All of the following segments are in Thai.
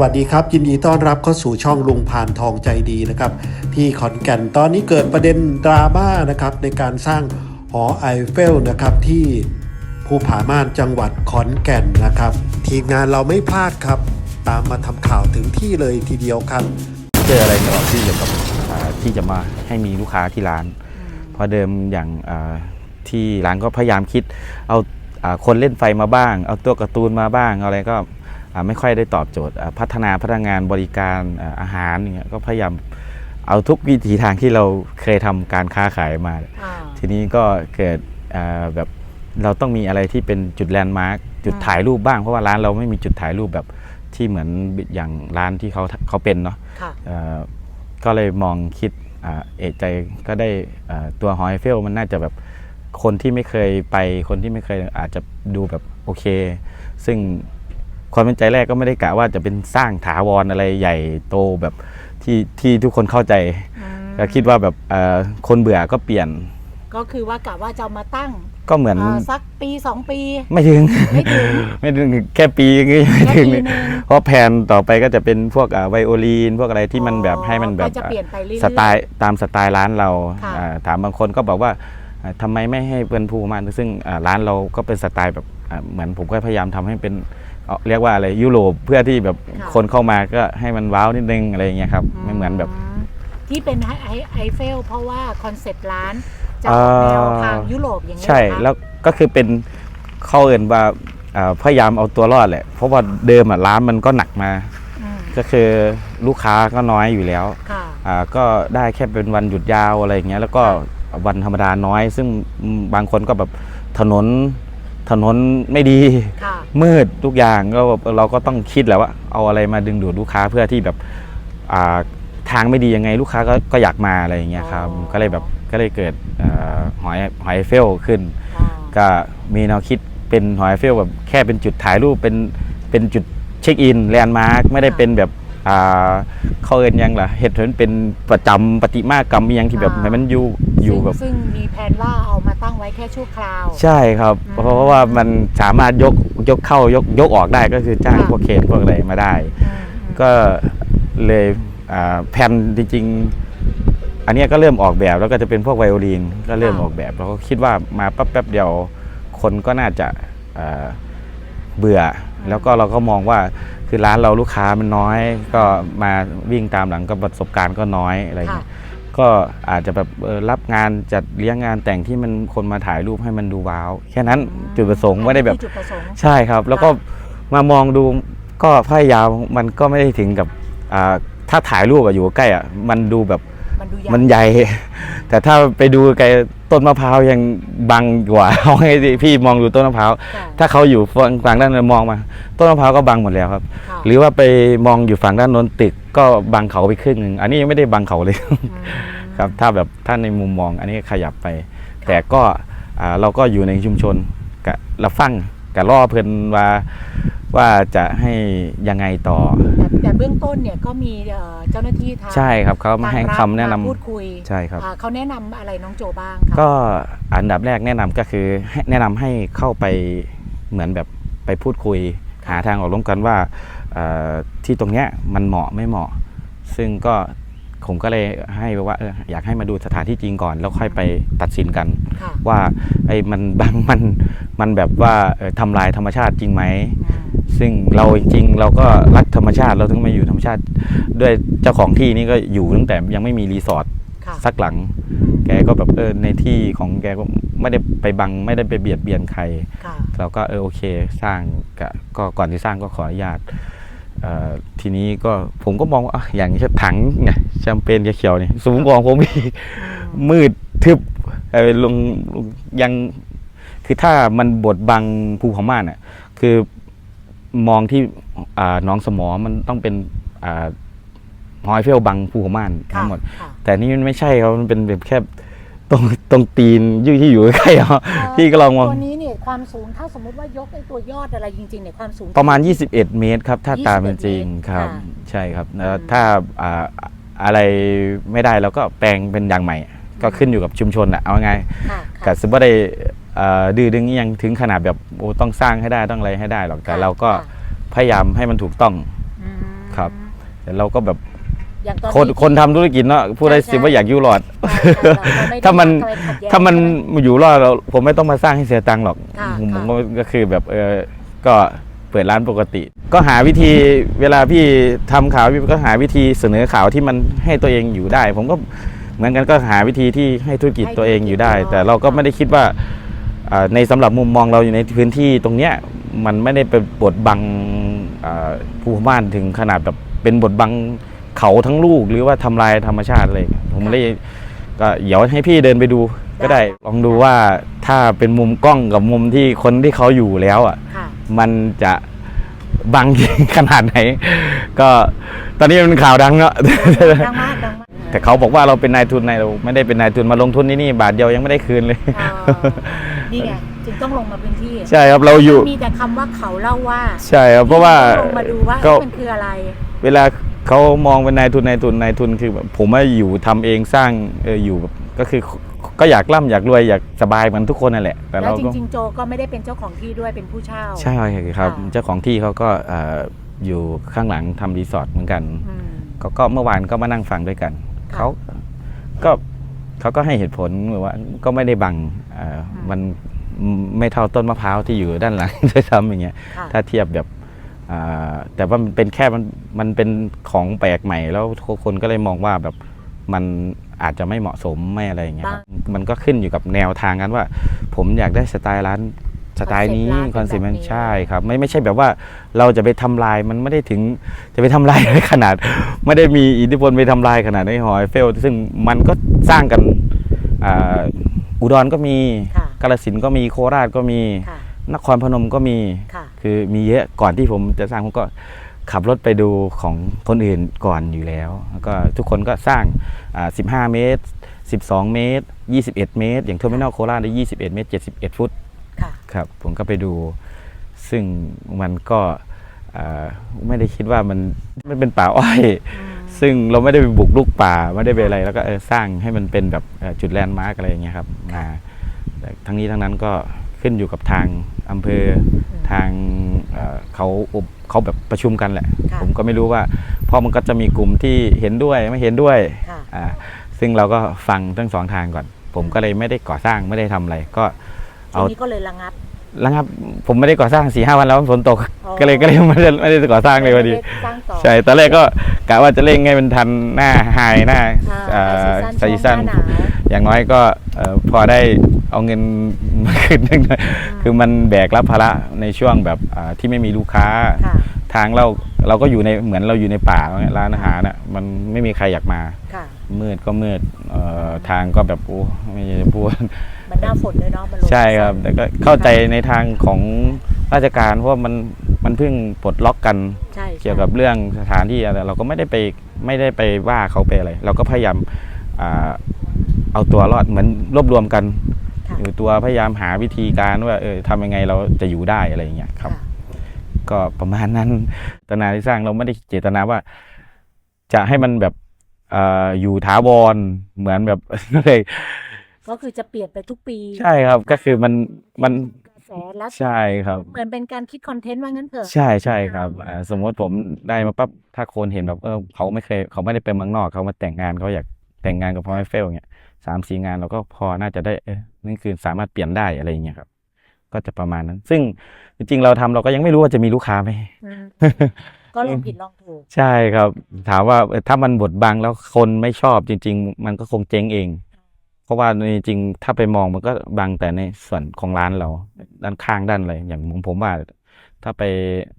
วัสดีครับ ยินดีต้อนรับเข้าสู่ช่องลุงพานทองใจดีนะครับ ที่ขอนแก่นตอนนี้เกิดประเด็นดราม่านะครับ ในการสร้างหอไอเฟลนะครับ ที่ภูผาม่านจังหวัดขอนแก่นนะครับ ทีมงานเราไม่พลาดครับ ตามมาทำข่าวถึงที่เลยทีเดียวครับ เจออะไรตลอดที่เกี่ยวกับอ่าที่จะมาให้มีลูกค้าที่ร้าน เพราะเดิมอย่างอ่าที่ร้านก็พยายามคิด เอาอาคนเล่นไฟมาบ้าง เอาตัวการ์ตูนมาบ้างเอาอะไรก็ ไม่ค่อยได้ตอบโจทย์อ่าพัฒนาพนักงานบริการอ่าอาหารอย่างเงี้ยก็พยายามเอาทุกวิถีทางที่เราเคยทำการค้าขายมาอ่าทีนี้ก็เกิดอ่าแบบเราต้องมีอะไรที่เป็นจุดแลนด์มาร์คจุดอืมถ่ายรูปบ้างเพราะว่าร้านเราไม่มีจุดถ่ายรูปแบบที่เหมือนอย่างร้านที่เขาเขาเป็นเนาะค่ะเอ่อก็เลยมองคิดอ่าเอะใจก็ได้อ่าตัวหอไอเฟลมันน่าจะแบบคนที่ไม่เคยไปคนที่ไม่เคยอาจจะดูแบบโอเค ซึ่ง ความเป็นใจแรกก็ไม่ได้กะว่าจะเป็นสร้างถาวรอะไรใหญ่โตแบบที่ที่ทุกคนเข้าใจอืมก็คิดว่าแบบเอ่อคนเบื่อก็เปลี่ยน ก็คือว่ากะว่าจะเอามาตั้งก็เหมือนเอ่อสักปีสองปี ไม่ถึง ไม่ถึง ไม่ถึงแค่ปีอย่างงี้ไม่แค่ถึงปีหนึ่ง เพราะแผนต่อไปก็จะเป็นพวกอ่าไวโอลีนพวกอะไรที่มันแบบให้มันแบบก็จะเปลี่ยนไปเรื่อยๆ สไตล์ตามสไตล์ร้านเราค่ะ อ่าถามบางคนก็บอกว่าอ่าทำไมไม่ให้เป็นภูมันซึ่งอ่าร้านเราก็เป็นสไตล์แบบอ่าเหมือนผมก็พยายามทำให้เป็น เอ่อเรียกว่าอะไรยุโรปเพื่อที่แบบคนเข้ามาก็ให้มันว้าวนิดนึงอะไรอย่างเงี้ยครับไม่เหมือนแบบมที่เป็นไอไอไอเฟล เพราะว่าคอนเซ็ปต์ร้านจะเอ่อออกแนวทางยุโรปอย่างนี้ยใช่เหรอคะแล้วก็คือเป็นเข้าเอินว่าอ่าพยายามเอาตัวรอดแหละเพราะว่าเดิมอะร้านมันก็หนักมา อืมก็คือลูกค้าก็น้อยอยู่แล้วค่ะ อ่าก็ได้แค่เป็นวันหยุดยาวอะไรอย่างเงี้ยแล้วก็วันธรรมดาน้อย ซึ่งบางคนก็แบบถนน ถนนไม่ดี ค่ะ มืดทุกอย่างก็แบบเราก็ต้องคิดแหละว่า เอาอะไรมาดึงดูดลูกค้าเพื่อที่แบบอ่าทางไม่ดียังไงลูกค้าก็ก็อยากมาอะไรอย่างเงี้ยครับอ๋อ ก็เลยแบบก็เลยเกิดอ่าหอยหอยเฟลขึ้นอ่าก็มีแนวคิดเป็นหอยเฟลแบบแค่เป็นจุดถ่ายรูปเป็นเป็นจุดเช็คอินแลนด์มาร์คไม่ได้เป็นแบบ อ่าเขาเอินหยังล่ะเหตุผลเป็นประจำปฏิมากรรมอหยังที่แบบให้มันอยู่อยู่ซึ่งแบบซึ่งมีแผนว่าเอามาตั้งไว้แค่ชั่วคราว ใช่ครับ อืมเพราะว่ามันสามารถยกยกเข้ายกยกออกได้ก็คือจ้างค่ะ พวกเคนพวกอะไรมาได้ อืมอืมก็เลยอ่าแผนจริงๆ อันเนี้ยก็เริ่มออกแบบแล้วก็จะเป็นพวกไวโอลินก็เริ่มออกแบบเราก็คิดว่ามาปั๊บแป๊บเดียวคนก็น่าจะอ่าเบื่อ แล้วก็เราก็มองว่า คือร้านเราลูกค้ามันน้อย ก็มาวิ่งตามหลังก็ประสบการณ์ก็น้อยอะไรเงี้ยก็อาจจะแบบเออรับงานจัดเลี้ยงงานแต่งที่มันคนมาถ่ายรูปให้มันดูว้าว แค่นั้นจุดประสงค์ไม่ได้แบบอันนี้คือจุดประสงค์ใช่ครับ แล้วก็มามองดูก็พยายามมันก็ไม่ได้ถึงกับอ่าถ้าถ่ายรูปอะอยู่ใกล้อะมันดูแบบ มันดูยากมันใหญ่ แต่ถ้าไปดูไกลต้นมะพร้าวยังบังกว่าเอาให้ดิพี่มองดูต้นมะพร้าวค่ะถ้าเขาอยู่ฝั่งฝั่งด้านนั้นมองมา ต้นมะพร้าวก็บังหมดแล้วครับค่ะหรือว่าไปมองอยู่ฝั่งด้านโน้นตึกก็บังเขาไปครึ่งหนึ่งอันนี้ยังไม่ได้บังเขาเลยอืมครับ ถ้าแบบถ้าในมุมมองอันนี้ขยับไป แต่ก็อ่าเราก็อยู่ในชุมชนกะรับฟังกะล่อเพิ่นว่าว่าจะให้ยังไงต่อ แต่แต่เบื้องต้นเนี่ยก็มีเอ่อเจ้าหน้าที่ทางใช่ครับเขามาให้คำแนะนำมาพูดคุยใช่ครับ อ่าเขาแนะนำอะไรน้องโจบ้างคะก็อันดับแรกแนะนำก็คือให้แนะนำให้เข้าไปเหมือนแบบไปพูดคุย หาทางออกร่วมกันว่าเอ่อที่ตรงเนี้ยมันเหมาะไม่เหมาะ ซึ่งก็ผมก็เลยให้ว่าเอออยากให้มาดูสถานที่จริงก่อน แล้วค่อยไปตัดสินกัน ค่ะว่าไอ้มันบางมันมันแบบว่าเอ่อทำลายธรรมชาติจริงไหม อืม ซึ่งเราจริงๆเราก็รักธรรมชาติเราถึงมาอยู่ธรรมชาติ ด้วยเจ้าของที่นี่ก็อยู่ตั้งแต่ยังไม่มีรีสอร์ทค่ะสักหลังอืมแกก็แบบเออในที่ของแกก็ไม่ได้ไปบังไม่ได้ไปเบียดเบียนใคร ค่ะ เราก็เออโอเคสร้างก็ก็ก่อนที่สร้างก็ขออนุญาตเอ่อทีนี้ก็ผมก็มองว่าอะอย่างเช่นถังเนี่ยแชมเปญเขียวๆนี่สูงกว่าของผมอีก มืดทึบเออลงลงยังคือถ้ามันบดบังภูเขาม่านอะ คือ มองที่อ่าหน้องสมอมันต้องเป็นอ่าหอยเฟลบังภูเขาม่านค่ะทั้งหมด ค่ะ แต่นี่มันไม่ใช่ครับมันเป็นแบบแค่ตรงตรงตีนยื่ที่อยู่ใกล้ๆเอาพี่ก็ลองมอง ตัวนี้เนี่ยความสูงถ้าสมมุติว่ายกไอ้ตัวยอดอะไรจริงๆเนี่ยความสูง ประมาณ 21 เมตรครับ ถ้าตามเป็นจริง21ครับ ค่ะใช่ครับแล้วอืม ถ้าอ่าอะไรไม่ได้เราก็แปลงเป็นอย่างใหม่ ก็ขึ้นอยู่กับชุมชนอะเอาไงค่ะ กัสบ่ได้เอ่อดื้ อดึงอิหยังถึงขนาดแบบโอ้ต้องสร้างให้ได้ต้องอะไรให้ได้หรอกแต่ค่ะเราก็ค่ะ พยายามให้มันถูกต้อง อืมครับ แต่เราก็แบบอย่างตอนคนนี้คนทำธุรกิจเนาะพูดได้ใช่สิว่าอยากอยู่รอดใช่ใช่เราไได้ถ้ามันอะไรขัดแย้งถ้ามันใช่ไหอยู่รอดเราผมไม่ต้องมาสร้างให้เสียตังค์หรอกค่ะผมค่ะ ก็ก็คือแบบเออก็เปิดร้านปกติ ก็หาวิธีเวลาพี่ทำข่าวพี่ก็หาวิธีเสนอข่าวที่มันให้ตัวเองอยู่ได้ ผมก็เหมือนกันก็หาวิธีที่ให้ธุรกิจตัวเองอยู่ได้ แต่เราก็ไม่ได้คิดว่าอ่า ในสำหรับมุมมองเราอยู่ในพื้นที่ตรงเนี้ยมันไม่ได้เป็นบทบังอ่าภูมิบ้านถึงขนาดแบบเป็นบทบังเขาทั้งลูกหรือว่าทำลายธรรมชาติอะไรอย่างเงี้ยผมเลยก็เดี๋ยวให้พี่เดินไปดูก็ได้ลองดูว่าถ้าเป็นมุมกล้องกับมุมที่คนที่เขาอยู่แล้วอะค่ะมันจะบังขนาดไหน ก็ตอนนี้มันข่าวดังเนาะดังมากดังมาก แต่เขาบอกว่าเราเป็นนายทุนนายเราไม่ได้เป็นนายทุนมาลงทุนที่นี่บาทเดียวยังไม่ได้คืนเลยเอ่อนี่ไงจึงต้องลงมาพื้นที่ใช่ครับเราอยู่มีแต่คำว่าเขาเล่าว่าใช่ครับเพราะว่าต้องลงมาดูว่าก็เอ๊ะมันคืออะไร เวลาเขามองเป็นนายทุนนายทุนนายทุนคือแบบผมว่าอยู่ทำเองสร้างเอออยู่แบบก็คือก็อยากร่ำอยากรวยอยากสบายเหมือนทุกคนนั่นแหละ แต่แล้วเราจก็ริง ๆ โจก็ไม่ได้เป็นเจ้าของที่ด้วยเป็นผู้เช่า ใช่ครับ ค่ะ เจ้าของที่เขาก็เอ่ออยู่ข้างหลังทำรีสอร์ทเหมือนกัน อืมเขาก็เมื่อวานก็มานั่งฟังด้วยกัน ค่ะเขาก็เขาก็ให้เหตุผลแบบว่าก็ไม่ได้บังเอ่ออมมันไม่เท่าต้นมะพร้าวที่อยู่ด้านหลัง ด้วยซ้ำอย่างเงี้ยค่ะ ถ้าเทียบแบบอ่าแต่ว่ามันเป็นแค่มันมันเป็นของแปลกใหม่ แล้วคนก็เลยมองว่าแบบมันอาจจะไม่เหมาะสมไม่อะไรอย่างเงี้ยครับมันก็ขึ้นอยู่กับแนวทางกันว่า ผมอยากได้สไตล์ร้าน สไตล์นี้คอนเซ็ปต์มันใช่ครับ ไม่ไม่ใช่แบบว่าเราจะไปทำลายมันไม่ได้ถึงจะไปทำลายขนาด ไม่ได้มีอิทธิพลไปทำลายขนาดในหอยเฟล ซึ่งมันก็สร้างกันอ่าอุดรก็มีค่ะกาฬสินธุ์ก็มีโคราชก็มีค่ะนครพนมก็มีค่ะคือมีเยอะก่อนที่ผมจะสร้างผมก็ขับรถไปดูของคนอื่นก่อนอยู่แล้ว แล้วก็ทุกคนก็สร้างอ่า15 เมตร 12 เมตร 21 เมตร อย่างเทอร์มินอลโคราชได้ 21 เมตร 71 ฟุต ค่ะครับผมก็ไปดู ซึ่งมันก็อ่าไม่ได้คิดว่ามันมันเป็นป่าอ้อยอืมซึ่งเราไม่ได้ไปบุกลุกป่าไม่ได้ไปอะไร แล้วก็เออสร้างให้มันเป็นแบบเอ่อจุดแลนด์มาร์กอะไรอย่างเงี้ยครับมาแต่ทั้งนี้ทั้งนั้นก็ขึ้นอยู่กับทางอำเภอทางเอ่อเขาอบเขาแบบประชุมกันแหละค่ะผมก็ไม่รู้ว่าเพราะมันก็จะมีกลุ่มที่เห็นด้วยไม่เห็นด้วยค่ะอ่าซึ่งเราก็ฟังทั้งสองทางก่อน ผมก็เลยไม่ได้ก่อสร้างไม่ได้ทำอะไรก็ ทีเอานี้ก็เลยระงับแล้วครับผมไม่ได้ก่อสร้างสี่ห้าวันแล้วฝนตก อ๋อก็เลยก็เลยไม่ได้ไม่ได้ก่อสร้างเลยพอดี ไม่ไสร้างต่อ ใช่ตอนแรกก็กะว่าจะเร่งให้มันทันหน้าไฮหน้าอ่าเอ่อไซซีส์ซั่สั้นนช่วงหน้าหนาว อย่างน้อยก็เอ่อพอได้เอาเงินมาขึ้นหนึ่งหน่อยคือมันแบกรับภาระในช่วงแบบอ่าที่ไม่มีลูกค้า ค่ะทางเราเราก็อยู่ในเหมือนเราอยู่ในป่าร้านอาหารน่ะมันไม่มีใครอยากมา ค่ะ มืดก็มืดเอ่อทางก็แบบโอ้ไม่อยากจะพูด มันหน้าฝนด้วยเนาะมันลงใช่ครับ แต่ก็เข้าใจในทางของราชการเพราะว่ามันมันเพิ่งปลดล็อกกัน ใช่ใช่เกี่ยวกับเรื่องสถานที่อะไรเราก็ไม่ได้ไปไม่ได้ไปว่าเขาไปอะไร เราก็พยายามอ่าเอาตัวรอดเหมือนรวบรวมกัน ค่ะอยู่ตัวพยายามหาวิธีการว่าเออทำยังไงเราจะอยู่ได้อะไรอย่างเงี้ยครับค่ะก็ประมาณนั้นเจตนาที่สร้างเราไม่ได้เจตนาว่า จะให้มันแบบ อ่าอยู่ถาวรเหมือนแบบเลย ก็คือจะเปลี่ยนไปทุกปีใช่ครับก็คือมันมันกระแสและใช่ครับ เหมือนเป็นการคิดคอนเทนต์ว่างั้นเถอะใช่ใช่ครับอ่าสมมติผมได้มาปั๊บถ้าคนเห็นแบบเออเขาไม่เคยเขาไม่ได้ไปเมืองนอกเขามาแต่งงานเขาอยากแต่งงานกับพ่อแม่เฟลเงี้ยสามสี่งานเราก็พอน่าจะได้เออนั่นคือสามารถเปลี่ยนได้อะไรอย่างเงี้ยครับ ก็จะประมาณนั้น ซึ่งจริงๆเราทำเราก็ยังไม่รู้ว่าจะมีลูกค้าไหมอืม ก็ลองผิดลองถูก ใช่ครับ ถามว่าเอ่อถ้ามันบดบังแล้วคนไม่ชอบจริง ๆ มันก็คงเจ๊งเอง เพราะว่าในจริงๆถ้าไปมองมันก็บังแต่ในส่วนของร้านเรา ด้านข้างด้านอะไรอย่างผมผมว่า ถ้าไป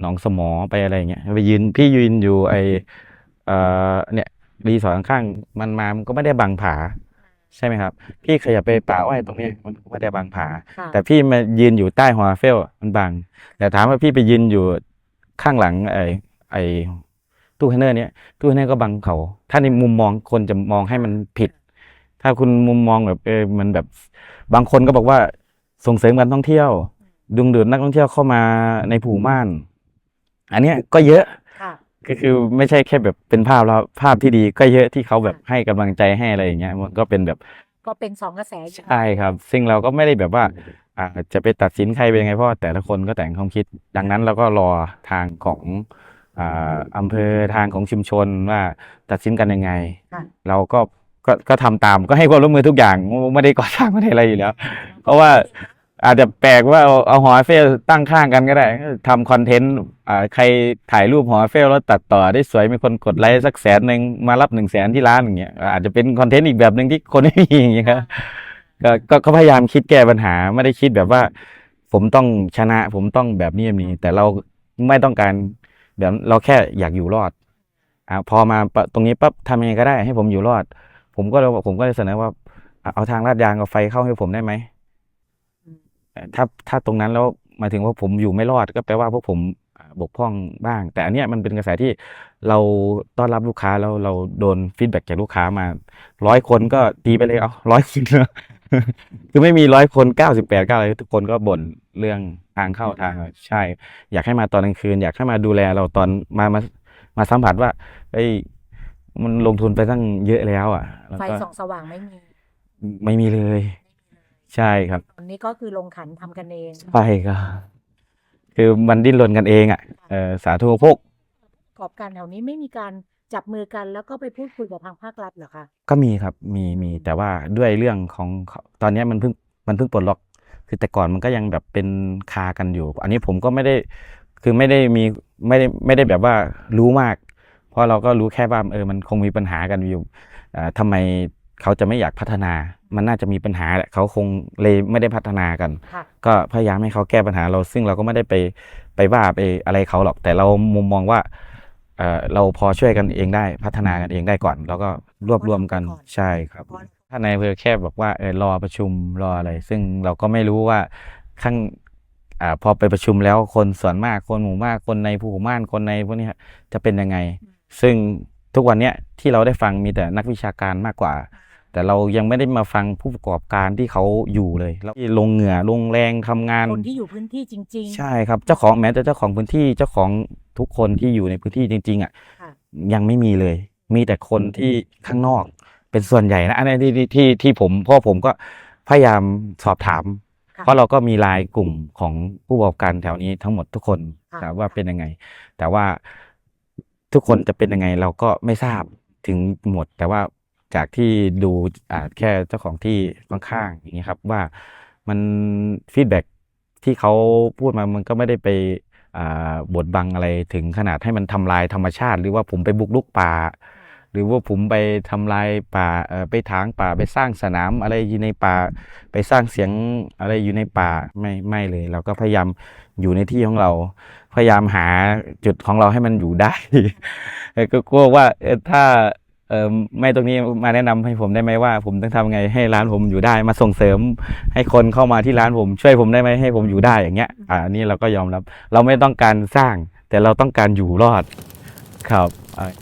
หนองสมอไปอะไรอย่างเงี้ยไปยืนพี่ยืนอยู่ไอเอ่อเนี่ยรีสอร์ทข้างๆมันมามันก็ไม่ได้บังผาใช่ไหมครับ พี่ขยับไปป่าอ้อยตรงเนี้ยมันก็ไม่ได้บังผาค่ะแต่พี่มายืนอยู่ใต้หัวเฟลมันบังแต่ถามว่าพี่ไปยืนอยู่ข้างหลังไอ้ ไอ้ตู้คอนเทนเนอร์เนี้ยตู้คอนเทนเนอร์ก็บังเขา ถ้าในมุมมองคนจะมองให้มันผิด ถ้าคุณมุมมองแบบเออมันแบบบางคนก็บอกว่าส่งเสริมการท่องเที่ยว ดึงดูดนักท่องเที่ยวเข้ามาในผูม่าน อันเนี้ยก็เยอะค่ะ ก็คือไม่ใช่แค่แบบเป็นภาพแล้วภาพที่ดีก็เยอะที่เขาแบบให้กำลังใจให้อะไรอย่างเงี้ยมันก็เป็นแบบก็เป็นสองกระแสอยู่ใช่ครับ ซึ่งเราก็ไม่ได้แบบว่าอ่าจะไปตัดสินใครเป็นยังไงเพราะว่าแต่ละคนก็แต่งความคิด ดังนั้นเราก็รอทางของ อ่าอำเภอทางของชุมชนว่าตัดสินกันยังไงค่ะเราก็ก็ก็ทำตามก็ให้ความร่วมมือทุกอย่างไม่ได้ก่อสร้างไม่ได้อะไรอยู่แล้ว เพราะว่าอาจจะแปลกว่าเอาเอาหอไอเฟลตั้งข้างกันก็ได้ทำคอนเทนต์อ่าใครถ่ายรูปหอไอเฟลแล้วตัดต่อได้สวยมีคนกดไลค์สักแสนหนึ่งมารับหนึ่งแสนที่ร้านอย่างเงี้ยอาจจะเป็นคอนเทนต์อีกแบบหนึ่งที่คนไม่มีอย่างเงี้ยครับก็ก็ก็พยายามคิดแก้ปัญหาไม่ได้คิดแบบว่า ผมต้องชนะผมต้องแบบนี้แบบนี้แต่เราไม่ต้องการ แบบเราแค่อยากอยู่รอดอ่าพอมาปะตรงนี้ปั๊บทำยังไงก็ได้ให้ผมอยู่รอด ผมก็เลยผมก็เลยเสนอว่าอะเอาทางลาดยางกับไฟเข้าให้ผมได้ไหมเอ่อถ้าถ้าตรงนั้นแล้วหมายถึงว่าผมอยู่ไม่รอดก็แปลว่าพวกผมอ่าบกพร่องบ้าง แต่อันเนี้ยมันเป็นกระแสที่เราต้อนรับลูกค้าแล้วเราโดนฟีดแบ็กจากลูกค้ามาร้อยคนก็ตีไปเลยเอาร้อยคน คือไม่มีร้อยคนเก้าสิบแปดเก้าอะไรทุกคนก็บ่นเรื่องทางเข้าทางอะไรใช่ อยากให้มาตอนกลางคืน อยากให้มาดูแลเราตอนมามามาสัมผัสว่าเอ้ยมันลงทุนไปตั้งเยอะแล้ว อะแล้วไฟก็ส่องสว่างไม่มี ไม่มีเลย ใช่ครับอันนี้ก็คือลงขันทำกันเองไปครับคือมันดิ้นรนกันเองอะเออสาธุพวกประกอบการแถวนี้ไม่มีการ จับมือกันแล้วก็ไปพูดคุยกับทางภาครัฐเหรอคะก็มีครับมีมีแต่ว่าด้วยเรื่องของตอนเนี้ยมันเพิ่งมันเพิ่งปลดล็อก คือแต่ก่อนมันก็ยังแบบเป็นคากันอยู่ อันนี้ผมก็ไม่ได้คือไม่ได้มีไม่ได้ไม่ได้แบบว่ารู้มาก เพราะเราก็รู้แค่ว่าเออมันคงมีปัญหากันอยู่อ่าทำไมเขาจะไม่อยากพัฒนา มันน่าจะมีปัญหาแหละเขาคงเลยไม่ได้พัฒนากัน ค่ะ ก็พยายามให้เขาแก้ปัญหาเราซึ่งเราก็ไม่ได้ไปไปว่าไปอะไรเขาหรอก แต่เรามุมมองว่า เออเราพอช่วยกันเองได้พัฒนากันเองได้ก่อน แล้วก็รวบรวมกันก่อนใช่ครับ ถ้าในายอำเภอแค่บอกว่าเออรอประชุมรออะไร ซึ่งเราก็ไม่รู้ว่าข้างอ่าพอไปประชุมแล้วคนส่วนมากคนหมู่มากคนในผู้หมู่บ้านคนในพวกเนี้ยจะเป็นยังไง ซึ่งทุกวันเนี้ยที่เราได้ฟังมีแต่นักวิชาการมากกว่า แต่เรายังไม่ได้มาฟังผู้ประกอบการที่เขาอยู่เลยแล้วที่ลงเหงื่อลงแรงทำงาน คนที่อยู่พื้นที่จริงใช่ครับเจ้าของแม้แต่เจ้าของพื้นที่เจ้าของทุกคนที่อยู่ในพื้นที่จริง ๆอะค่ะยังไม่มีเลย มีแต่คนที่ข้างนอกเป็นส่วนใหญ่นะอันนี้ที่ที่ที่ที่ผมเพราะผมก็พยายามสอบถามค่ะเพราะเราก็มีไลายกลุ่มของผู้ประกอบการแถวนี้ทั้งหมดทุกคนค่ะครับว่าเป็นยังไง แต่ว่าทุกคนจะเป็นยังไงเราก็ไม่ทราบถึงหมดแต่ว่า จากที่ดูอแค่เจ้าของที่ข้างๆอย่างนี้ครับว่ามันฟีดแบ็ที่เขาพูดมามันก็ไม่ได้ไปบดบังอะไรถึงขนาดให้มันทำลายธรรมชาติ หรือว่าผมไปบุกรุกป่า หรือว่าผมไปทำลายป่าไปถางป่าไปสร้างสนามอะไรอยู่ในป่า ไปสร้างเสียงอะไรอยู่ในป่าไม่ไม่เลย เราก็พยายามอยู่ในที่ของเรา พยายามหาจุดของเราให้มันอยู่ได้ก็กลัวว่าถ้า ไม่ตรงนี้มาแนะนำให้ผมได้ไหมว่า ผมต้องทำไงให้ร้านผมอยู่ได้ มาส่งเสริม ให้คนเข้ามาที่ร้านผม ช่วยผมได้ไหมให้ผมอยู่ได้อย่างเงี้ยอ่าอันนี้เราก็ยอมรับ เราไม่ต้องการสร้าง แต่เราต้องการอยู่รอดครับอ่า